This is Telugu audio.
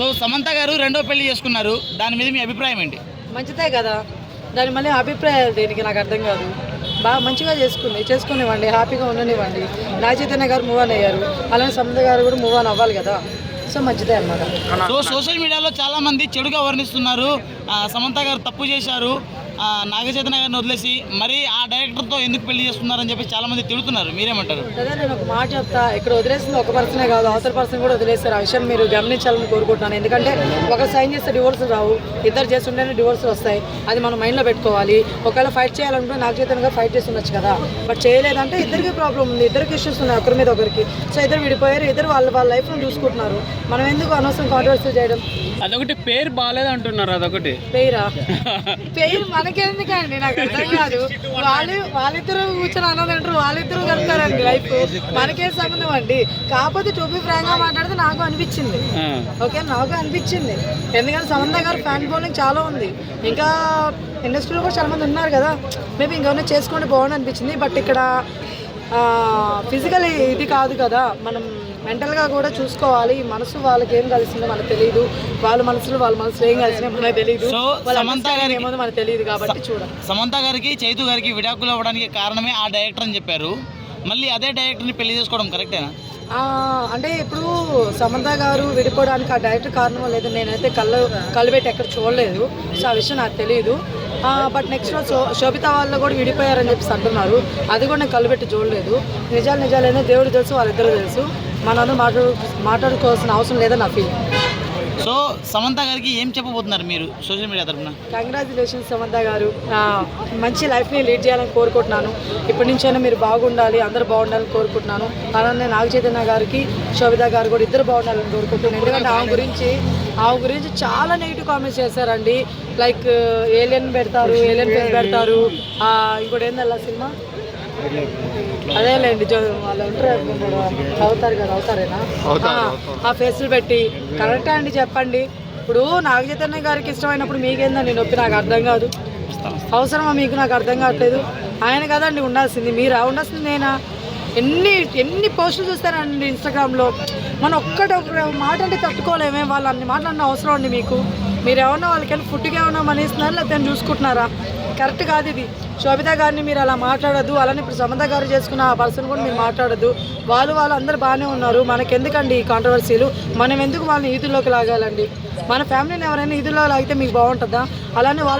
సో సమంత గారు రెండో పెళ్ళి చేసుకున్నారు. దాని మీద మీ అభిప్రాయం ఏంటి? మంచిదే కదా. దాని మళ్ళీ అభిప్రాయాలు దేనికి నాకు అర్థం కాదు. బాగా మంచిగా చేసుకుంది. చేసుకునివ్వండి హ్యాపీగా ఉండనివ్వండి. నా చైతన్య గారు మూవ్ ఆన్ అయ్యారు. అలానే సమంత గారు కూడా మూవ్ ఆన్ అవ్వాలి కదా. సో మంచిదే అన్నమాట. సో సోషల్ మీడియాలో చాలా మంది చెడుగా వర్ణిస్తున్నారు. సమంత గారు తప్పు చేశారు. నాగచైతన్య గారిని వదిలేసి మరి ఆ డైరెక్టర్తో ఎందుకు పెళ్ళి చేస్తున్నారని చెప్పి చాలా మంది తిడుతున్నారు. మీరేమంటారు? కదా నేను ఒక మాట చెప్తా. ఇక్కడ వదిలేసింది ఒక పర్సనే కాదు అవతల పర్సన్ కూడా వదిలేస్తారు ఆ విషయం మీరు గమనించాలని కోరుకుంటున్నాను. ఎందుకంటే ఒకరు సైన్ చేస్తే డివోర్స్ రావు. ఇద్దరు చేస్తుంటేనే డివోర్స్ వస్తాయి. అది మనం మైండ్లో పెట్టుకోవాలి. ఒకవేళ ఫైట్ చేయాలనుకుంటే నాకు చేతనగా ఫైట్ చేసి ఉండొచ్చు కదా. బట్ చేయలేదంటే ఇద్దరికి ప్రాబ్లం ఉంది. ఇద్దరికి ఇష్యూస్ ఉన్నాయి ఒకరి మీద ఒకరికి. సో ఇద్దరు విడిపోయారు. ఇద్దరు వాళ్ళ వాళ్ళ లైఫ్ను చూసుకుంటున్నారు. మనం ఎందుకు అనవసరం కాంట్రవర్సీ చేయడం? అదొకటి పేరు బాగాలేదు అంటున్నారు అదొకటి. పేరా? పేరు మనకెందుకండి నాకు అర్థం కాదు. వాళ్ళు వాళ్ళిద్దరూ కూర్చొని అన్నదంటారు వాళ్ళిద్దరూ కలుపుతారండి లైఫ్. మనకేం సంబంధం అండి? కాకపోతే టోపీ ఫ్రాంక్గా మాట్లాడితే నాకు అనిపించింది. ఓకే నాకు అనిపించింది. ఎందుకంటే సమంత గారు ఫ్యాన్ ఫాలోయింగ్ చాలా ఉంది. ఇంకా ఇండస్ట్రీలో కూడా చాలా మంది ఉన్నారు కదా. మేబీ ఇంకేమైనా చేసుకోండి బాగుంది అనిపించింది. బట్ ఇక్కడ ఫిజికల్ ఇది కాదు కదా. మనం మెంటల్గా కూడా చూసుకోవాలి. మనసు వాళ్ళకి ఏం కలిసిందో మనకు తెలియదు వాళ్ళ మనసులో వాళ్ళ మనసులో ఏం కలిసినా మనకు తెలియదు సో సమంత గారికి- ఏమో మనకు తెలియదు కాబట్టి చూడాలి. సమంత గారికి చైతు గారికి విడాకులు అవ్వడానికి కారణమే ఆ డైరెక్టర్ అని చెప్పారు. మళ్ళీ అదే డైరెక్టర్ని పెళ్ళి చేసుకోవడం కరెక్టేనా? అంటే ఇప్పుడు సమంత గారు విడిపోవడానికి ఆ డైరెక్ట్ కారణం లేదు. నేనైతే కళ్ళు కళ్ళు పెట్టి ఎక్కడ చూడలేదు. సో ఆ విషయం నాకు తెలియదు బట్ నెక్స్ట్ శో- శోభిత వాళ్ళు కూడా విడిపోయారని చెప్పేసి అంటున్నారు. అది కూడా నేను కళ్ళు పెట్టి చూడలేదు. నిజాలు నిజాలేదో దేవుడు తెలుసు వాళ్ళిద్దరూ తెలుసు. మనందరూ మాట్లాడు మాట్లాడుకోవాల్సిన అవసరం లేదని నా ఫీల్ సో సమంత గారికి ఏం చెప్పబోతున్నారు మీరు సోషల్ మీడియా తరఫున? కంగ్రాచులేషన్స్ సమంత గారు. మంచి లైఫ్ని లీడ్ చేయాలని కోరుకుంటున్నాను. ఇప్పటి నుంచైనా మీరు బాగుండాలి అందరూ బాగుండాలని కోరుకుంటున్నాను. అలానే నాగ చైతన్య గారికి శోభిత గారు కూడా ఇద్దరు బాగుండాలని కోరుకుంటున్నాను. ఎందుకంటే ఆమె గురించి ఆమె గురించి చాలా నెగిటివ్ కామెంట్స్ చేశారండి. లైక్ ఏలియన్ పెడతారు ఏలియన్ పెడతారు. ఇంకోటి ఏందల్లా సినిమా? అదేలేండి వాళ్ళు ఉంటారు అవుతారు కదా అవుతారేనా? ఆ, ఫేస్లు పెట్టి కరెక్టే అండి చెప్పండి. ఇప్పుడు నాగ చైతన్య గారికి ఇష్టమైనప్పుడు మీకేందండి నొప్పి నాకు అర్థం కాదు. అవసరమా మీకు? నాకు అర్థం కావట్లేదు. ఆయన కదండి ఉండాల్సింది మీరా? ఉండాల్సింది నేనా? ఎన్ని ఎన్ని పోస్టులు చూస్తారండి ఇన్స్టాగ్రామ్లో? మనం ఒక్కటి ఒక మాట అంటే తట్టుకోలేమే వాళ్ళు అన్ని మాటలు అవసరం అండి మీకు. మీరు ఏమన్నా వాళ్ళకి వెళ్ళి ఫుడ్కి ఏమన్నా మనీ ఇస్తున్నారా లేకపోతే చూసుకుంటున్నారా? కరెక్ట్ కాదు ఇది. శోభిత గారిని మీరు అలా మాట్లాడద్దు. అలానే ఇప్పుడు సమంత గారు చేసుకున్న ఆ పర్సన్ కూడా మీరు మాట్లాడద్దు. వాళ్ళు వాళ్ళు అందరు బాగానే ఉన్నారు. మనకెందుకండి ఈ కాంట్రవర్సీలు మనం ఎందుకు వాళ్ళని ఈదుల్లోకి లాగాలండి? మన ఫ్యామిలీని ఎవరైనా ఈదుల్లో లాగితే మీకు బాగుంటుందా? అలానే వాళ్ళు